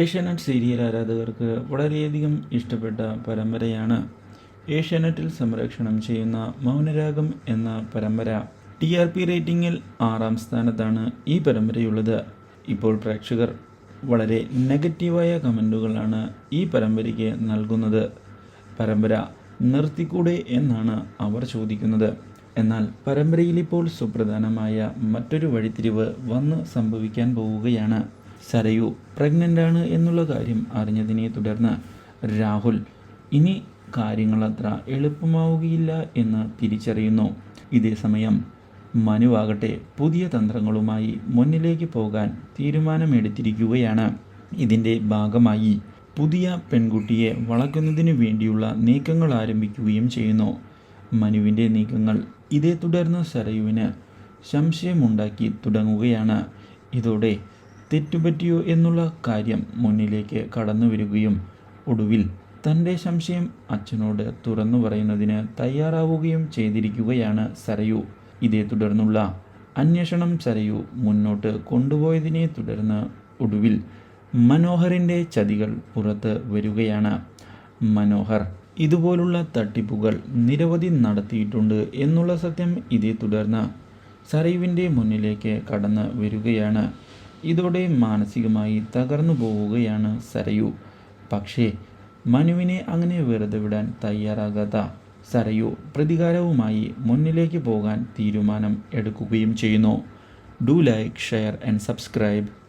Asianet serial ആരാധകർക്ക് വളരെയധികം ഇഷ്ടപ്പെട്ട പരമ്പരയാണ് ഏഷ്യാനെറ്റിൽ സംരക്ഷണം ചെയ്യുന്ന മൗനരാഗം എന്ന പരമ്പര. ടി ആർ പി റേറ്റിംഗിൽ ആറാം സ്ഥാനത്താണ് ഈ പരമ്പരയുള്ളത്. ഇപ്പോൾ പ്രേക്ഷകർ വളരെ നെഗറ്റീവായ കമന്റുകളാണ് ഈ പരമ്പരയ്ക്ക് നൽകുന്നത്. പരമ്പര നിർത്തിക്കൂടെ എന്നാണ് അവർ ചോദിക്കുന്നത്. എന്നാൽ പരമ്പരയിൽ ഇപ്പോൾ സുപ്രധാനമായ മറ്റൊരു വഴിത്തിരിവ് വന്ന് സംഭവിക്കാൻ പോവുകയാണ്. സരയു പ്രഗ്നന്റ് ആണ് എന്നുള്ള കാര്യം അറിഞ്ഞതിനെ തുടർന്ന് രാഹുൽ ഇനി കാര്യങ്ങൾ അത്ര എളുപ്പമാവുകയില്ല എന്ന് തിരിച്ചറിയുന്നു. ഇതേ സമയം മനുവാകട്ടെ പുതിയ തന്ത്രങ്ങളുമായി മുന്നിലേക്ക് പോകാൻ തീരുമാനമെടുത്തിരിക്കുകയാണ്. ഇതിന്റെ ഭാഗമായി പുതിയ പെൺകുട്ടിയെ വളയ്ക്കുന്നതിന് വേണ്ടിയുള്ള നീക്കങ്ങൾ ആരംഭിക്കുകയും ചെയ്യുന്നു. മനുവിന്റെ നീക്കങ്ങൾ ഇതേ തുടർന്ന് സരയുവിന് സംശയമുണ്ടാക്കി തുടങ്ങുകയാണ്. ഇതോടെ തെറ്റുപറ്റിയോ എന്നുള്ള കാര്യം മുന്നിലേക്ക് കടന്നു വരികയും ഒടുവിൽ തന്റെ സംശയം അച്ഛനോട് തുറന്നു പറയുന്നതിന് തയ്യാറാവുകയും ചെയ്തിരിക്കുകയാണ് സരയു. ഇതേ തുടർന്നുള്ള അന്വേഷണം സരയു മുന്നോട്ട് കൊണ്ടുപോയതിനെ തുടർന്ന് ഒടുവിൽ മനോഹറിന്റെ ചതികൾ പുറത്ത് വരികയാണ്. മനോഹർ ഇതുപോലുള്ള തട്ടിപ്പുകൾ നിരവധി നടത്തിയിട്ടുണ്ട് എന്നുള്ള സത്യം ഇതേ തുടർന്ന് സരയുവിന്റെ മുന്നിലേക്ക് കടന്ന് വരികയാണ്. ഇതോടെ മാനസികമായി തകർന്നു പോവുകയാണ് സരയു. പക്ഷേ മനുവിനെ അങ്ങനെ വെറുതെ വിടാൻ തയ്യാറാകാത്ത സരയു പ്രതികാരവുമായി മുന്നിലേക്ക് പോകാൻ തീരുമാനം എടുക്കുകയും ചെയ്യുന്നു. Do like share and subscribe.